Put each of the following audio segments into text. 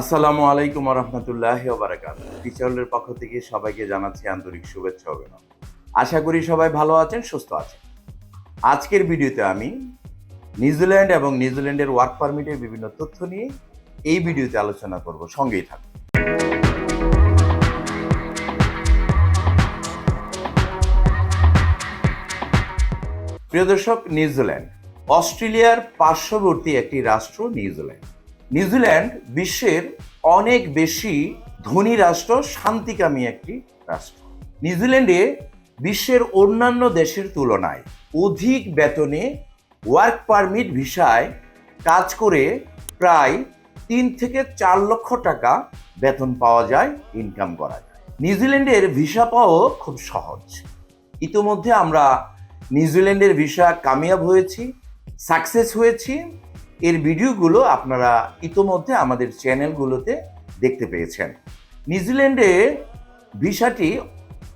আসসালামু আলাইকুম রহমতুল্লাহ বারাকাত টিচারের পক্ষ থেকে সবাইকে জানাচ্ছি আন্তরিক শুভেচ্ছা অভিনন্দন। আশা করি সবাই ভালো আছেন, সুস্থ আছেন। আজকের ভিডিওতে আমি নিউজিল্যান্ড এবং নিউজিল্যান্ডের ওয়ার্ক পারমিটের বিভিন্ন তথ্য নিয়ে এই ভিডিওতে আলোচনা করব। সঙ্গেই থাকুন। প্রিয় দর্শক, নিউজিল্যান্ড। অস্ট্রেলিয়ার পার্শ্ববর্তী একটি রাষ্ট্র নিউজিল্যান্ড। নিউজিল্যান্ড বিশ্বের অনেক বেশি ধনী রাষ্ট্র শান্তিকামী একটি রাষ্ট্র। নিউজিল্যান্ডে বিশ্বের অন্যান্য দেশের তুলনায় অধিক বেতনে ওয়ার্ক পারমিট ভিসায় কাজ করে প্রায় তিন থেকে চার লক্ষ টাকা বেতন পাওয়া যায় ইনকাম করা যায়। নিউজিল্যান্ডের ভিসা পাওয়াও খুব সহজ। ইতোমধ্যে আমরা নিউজিল্যান্ডের ভিসা কামিয়াব হয়েছি সাকসেস হয়েছি এর ভিডিওগুলো আপনারা ইতোমধ্যে আমাদের চ্যানেলগুলোতে দেখতে পেয়েছেন। নিউজিল্যান্ডে ভিসাটি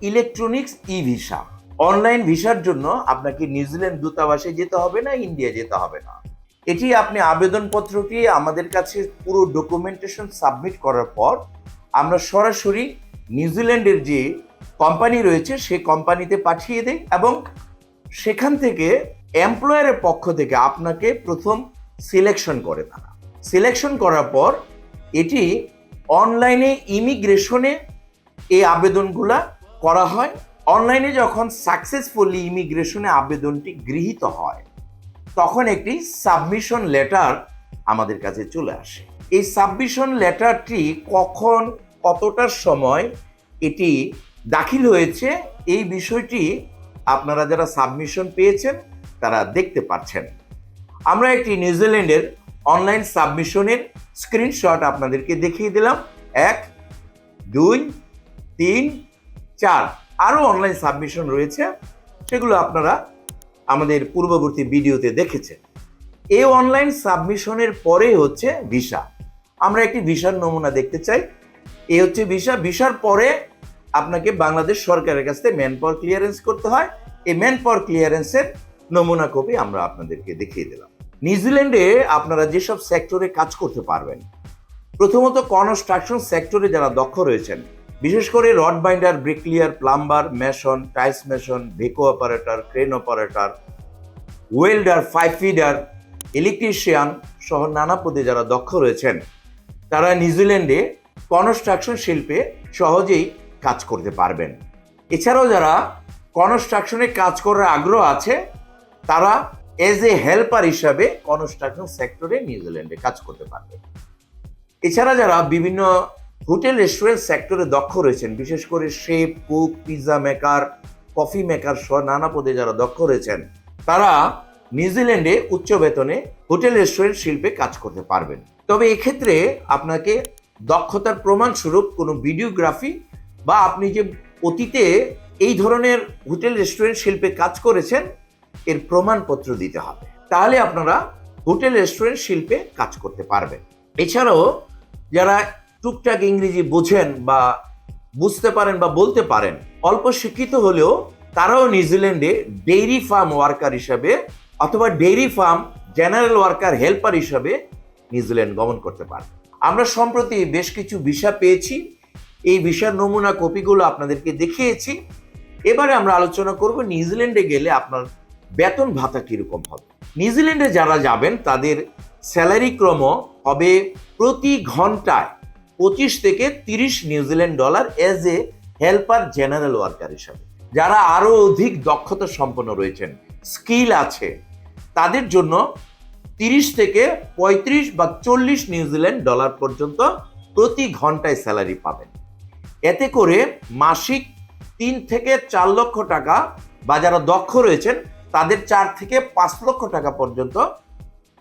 ইলেকট্রনিক্স ই ভিসা অনলাইন ভিসার জন্য আপনাকে নিউজিল্যান্ড দূতাবাসে যেতে হবে না, ইন্ডিয়া যেতে হবে না। এটি আপনি আবেদনপত্রটি আমাদের কাছে পুরো ডকুমেন্টেশন সাবমিট করার পর আমরা সরাসরি নিউজিল্যান্ডের যে কোম্পানি রয়েছে সেই কোম্পানিতে পাঠিয়ে দেই এবং সেখান থেকে এমপ্লয়ারের পক্ষ থেকে আপনাকে প্রথম সিলেকশন করে তারা। সিলেকশন করার পর এটি অনলাইনে ইমিগ্রেশনে এই আবেদনগুলা করা হয়। অনলাইনে যখন সাকসেসফুলি ইমিগ্রেশনে আবেদনটি গৃহীত হয়, তখন একটি সাবমিশন লেটার আমাদের কাছে চলে আসে। এই সাবমিশন লেটারটি কখন কতটার সময় এটি দাখিল হয়েছে, এই বিষয়টি আপনারা যারা সাবমিশন পেয়েছেন, তারা দেখতে পাচ্ছেন আমরা একটি নিউজিল্যান্ডের অনলাইন সাবমিশনের স্ক্রিনশট আপনাদেরকে দেখিয়ে দিলাম। এক, দুই, তিন, চার। আরও অনলাইন সাবমিশন রয়েছে। সেগুলো আপনারা আমাদের পূর্ববর্তী ভিডিওতে দেখেছেন। এই অনলাইন সাবমিশনের পরে হচ্ছে ভিসা। আমরা একটি ভিসার নমুনা দেখতে চাই। এ হচ্ছে ভিসা। ভিসার পরে আপনাকে বাংলাদেশ সরকারের কাছ থেকে ম্যান পাওয়ার ক্লিয়ারেন্স করতে হয়। এই ম্যান পাওয়ার ক্লিয়ারেন্সের নমুনা কপি আমরা আপনাদেরকে দেখিয়ে দিলাম। নিউজিল্যান্ডে আপনারা যেসব সেক্টরে কাজ করতে পারবেন, প্রথমত কনস্ট্রাকশন সেক্টরে যারা দক্ষ রয়েছেন, বিশেষ করে rod binder, bricklayer, plumber, mason, tiles mason, ভেকো operator, crane operator, welder pipe fitter, electrician সহ নানা পদে যারা দক্ষ রয়েছেন, তারা নিউজিল্যান্ডে কনস্ট্রাকশন শিল্পে সহজেই কাজ করতে পারবেন। এছাড়াও যারা কনস্ট্রাকশনে কাজ করার আগ্রহ আছে তারা এজ এ হেল্পার হিসাবে কনস্ট্রাকশন সেক্টরে নিউজিল্যান্ডে কাজ করতে পারবে। এছাড়া যারা বিভিন্ন হোটেল রেস্টুরেন্ট সেক্টরে দক্ষ রয়েছেন, বিশেষ করে chef cook pizza maker coffee maker সহ নানা পদে যারা দক্ষ রয়েছেন, তারা নিউজিল্যান্ডে উচ্চ বেতনে হোটেল রেস্টুরেন্ট শিল্পে কাজ করতে পারবেন। তবে এক্ষেত্রে আপনাকে দক্ষতার প্রমাণস্বরূপ কোনো ভিডিওগ্রাফি বা আপনি যে অতীতে এই ধরনের হোটেল রেস্টুরেন্ট শিল্পে কাজ করেছেন এর প্রমাণপত্র দিতে হবে। তাহলে আপনারা হোটেল, রেস্টুরেন্ট, শিল্পে কাজ করতে পারবেন। এছাড়াও যারা টুকটাক ইংরেজি বোঝেন বা বুঝতে পারেন বা বলতে পারেন, অল্প শিক্ষিত হলেও তারাও নিউজিল্যান্ডে ডেইরি ফার্ম ওয়ার্কার হিসাবে অথবা dairy farm general worker, helper হিসাবে নিউজিল্যান্ড গমন করতে পারে আমরা সম্প্রতি বেশ কিছু ভিসা পেয়েছি। এই ভিসার নমুনা কপিগুলো আপনাদেরকে দেখিয়েছি। এবারে আমরা আলোচনা করব নিউজিল্যান্ডে গেলে আপনার বেতন ভাতা কীরকম হবে? নিউজিল্যান্ডে যারা যাবেন, তাদের স্যালারি ক্রম হবে প্রতি ঘন্টায় পঁচিশ থেকে তিরিশ New Zealand dollar as a helper general worker হিসাবে। যারা আরও অধিক দক্ষতা সম্পন্ন রয়েছেন স্কিল আছে, তাদের জন্য তিরিশ থেকে পঁয়ত্রিশ বা চল্লিশ নিউজিল্যান্ড ডলার পর্যন্ত প্রতি ঘন্টায় স্যালারি পাবেন। এতে করে মাসিক তিন থেকে চার লক্ষ টাকা বা যারা দক্ষ রয়েছেন তাদের চার থেকে পাঁচ লক্ষ টাকা পর্যন্ত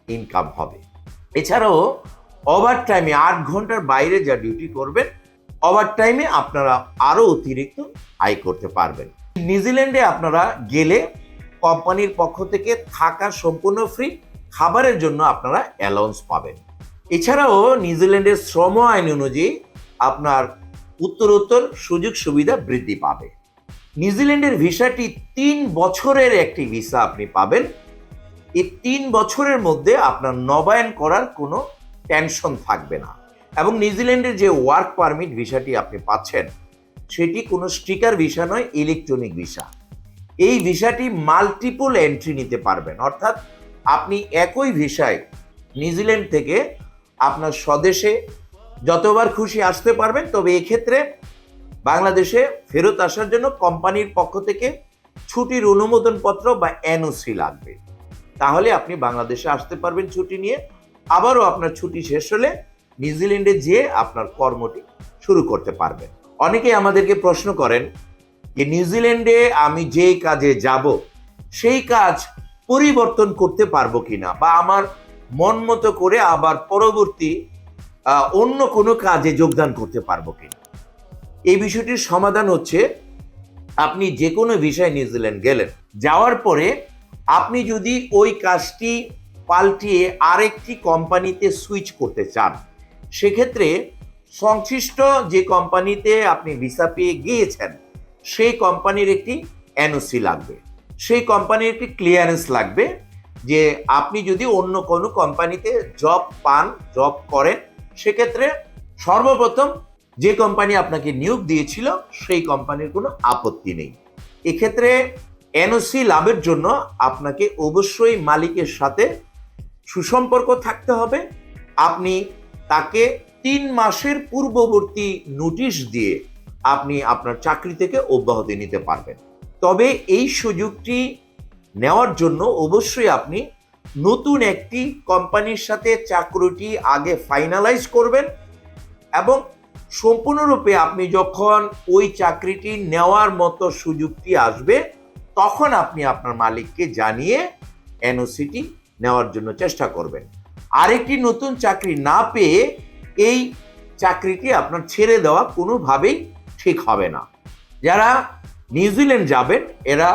ইনকাম হবে। এছাড়াও ওভার টাইমে আট ঘণ্টার বাইরে যা ডিউটি করবেন ওভার টাইমে আপনারা আরও অতিরিক্ত আয় করতে পারবেন। নিউজিল্যান্ডে আপনারা গেলে কোম্পানির পক্ষ থেকে থাকা সম্পূর্ণ ফ্রি খাবারের জন্য আপনারা অ্যালাউন্স পাবেন। এছাড়াও, নিউজিল্যান্ডের শ্রম আইন অনুযায়ী আপনার উত্তরোত্তর সুযোগ সুবিধা বৃদ্ধি পাবে। নিউজিল্যান্ডের ভিসাটি তিন বছরের একটি ভিসা আপনি পাবেন। এই তিন বছরের মধ্যে আপনার নবায়ন করার কোনো টেনশন থাকবে না। এবং নিউজিল্যান্ডের যে ওয়ার্ক পারমিট ভিসাটি আপনি পাচ্ছেন, সেটি কোনো স্টিকার ভিসা নয়, ইলেকট্রনিক ভিসা। এই ভিসাটি মাল্টিপল এন্ট্রি নিতে পারবেন। অর্থাৎ আপনি একই ভিসায় নিউজিল্যান্ড থেকে আপনার স্বদেশে যতবার খুশি আসতে পারবেন, তবে এক্ষেত্রে বাংলাদেশে ফেরত আসার জন্য কোম্পানির পক্ষ থেকে ছুটির অনুমোদনপত্র বা এনওসি লাগবে। তাহলে আপনি বাংলাদেশে আসতে পারবেন ছুটি নিয়ে। আবারও আপনার ছুটি শেষ হলে নিউজিল্যান্ডে যেয়ে আপনার কর্মটি শুরু করতে পারবেন। অনেকেই আমাদেরকে প্রশ্ন করেন যে নিউজিল্যান্ডে আমি যেই কাজে যাব, সেই কাজ পরিবর্তন করতে পারব কিনা? বা আমার মন মতো করে আবার পরবর্তী অন্য কোনো কাজে যোগদান করতে পারব কিনা? এই বিষয়টির সমাধান হচ্ছে, আপনি যে কোনো বিষয়ে নিউজিল্যান্ড গেলেন। যাওয়ার পরে আপনি যদি ওই কাজটি পাল্টিয়ে আরেকটি কোম্পানিতে সুইচ করতে চান, সেক্ষেত্রে সংশ্লিষ্ট যে কোম্পানিতে আপনি ভিসা পেয়ে গিয়েছেন, সেই কোম্পানির একটি এনওসি লাগবে। সেই কোম্পানির একটি ক্লিয়ারেন্স লাগবে যে আপনি যদি অন্য কোনো কোম্পানিতে জব পান, জব করেন, সেক্ষেত্রে সর্বপ্রথম যে কোম্পানি আপনাকে নিয়োগ দিয়েছিল, সেই কোম্পানির কোনো আপত্তি নেই। এক্ষেত্রে এনওসি লাভের জন্য আপনাকে অবশ্যই মালিকের সাথে সুসম্পর্ক থাকতে হবে। আপনি তাকে তিন মাসের পূর্ববর্তী নোটিশ দিয়ে আপনি আপনার চাকরি থেকে অব্যাহতি নিতে পারবেন। তবে এই সুযোগটি নেওয়ার জন্য অবশ্যই আপনি নতুন একটি কোম্পানির সাথে চাকরিটি আগে ফাইনালাইজ করবেন এবং সম্পূর্ণরূপে আপনি যখন ওই চাকরিটি নেওয়ার মতো সুযোগটি আসবে, তখন আপনি আপনার মালিককে জানিয়ে এনওসিটি নেওয়ার জন্য চেষ্টা করবেন। আরেকটি নতুন চাকরি না পেয়ে এই চাকরিটি আপনার ছেড়ে দেওয়া কোনোভাবেই ঠিক হবে না। যারা নিউজিল্যান্ড যাবেন, এরা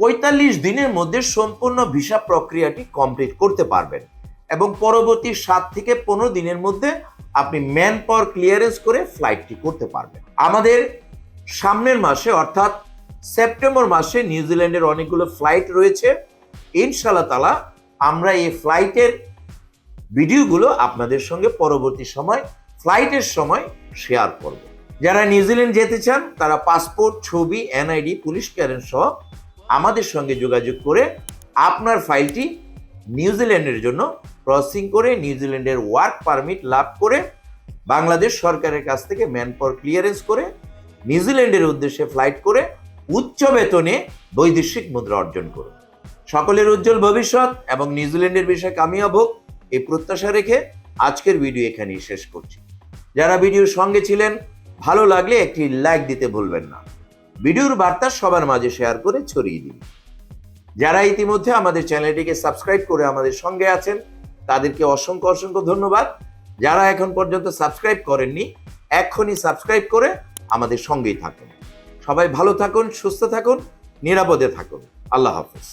পঁয়তাল্লিশ দিনের মধ্যে সম্পূর্ণ ভিসা প্রক্রিয়াটি কমপ্লিট করতে পারবেন এবং পরবর্তী সাত থেকে পনেরো দিনের মধ্যে আপনি ম্যান পাওয়ার ক্লিয়ারেন্স করে ফ্লাইটটি করতে পারবেন। আমাদের সামনের মাসে, অর্থাৎ সেপ্টেম্বর মাসে নিউজিল্যান্ডের অনেকগুলো ফ্লাইট রয়েছে। ইনশাল্লাহ তালা আমরা এই ফ্লাইটের ভিডিওগুলো আপনাদের সঙ্গে পরবর্তী সময় ফ্লাইটের সময় শেয়ার করব। যারা নিউজিল্যান্ড যেতে চান, তারা পাসপোর্ট ছবি এনআইডি পুলিশ ক্লিয়ারেন্স সহ আমাদের সঙ্গে যোগাযোগ করে আপনার ফাইলটি নিউজিল্যান্ডের জন্য প্রসেসিং করে নিউজিল্যান্ডের ওয়ার্ক পারমিট লাভ করে বাংলাদেশ সরকারের কাছ থেকে ম্যান পাওয়ার ক্লিয়ারেন্স করে নিউজিল্যান্ডের উদ্দেশ্যে ফ্লাইট করে উচ্চ বেতনে বৈদেশিক মুদ্রা অর্জন করুন সকলের উজ্জ্বল ভবিষ্যৎ এবং নিউজিল্যান্ডের বিষয়ে কামিয়াব হোক, এই প্রত্যাশা রেখে আজকের ভিডিও এখানেই শেষ করছি। যারা ভিডিওর সঙ্গে ছিলেন, ভালো লাগলে একটি লাইক দিতে ভুলবেন না। ভিডিওর বার্তা সবার মাঝে শেয়ার করে ছড়িয়ে দিন। যারা ইতিমধ্যে আমাদের চ্যানেলটিকে সাবস্ক্রাইব করে আমাদের সঙ্গে আছেন তাদেরকে অসংখ্য অসংখ্য ধন্যবাদ। যারা এখন পর্যন্ত সাবস্ক্রাইব করেননি, এখনই সাবস্ক্রাইব করে আমাদের সঙ্গেই থাকুন। সবাই ভালো থাকুন, সুস্থ থাকুন, নিরাপদে থাকুন। আল্লাহ হাফিজ।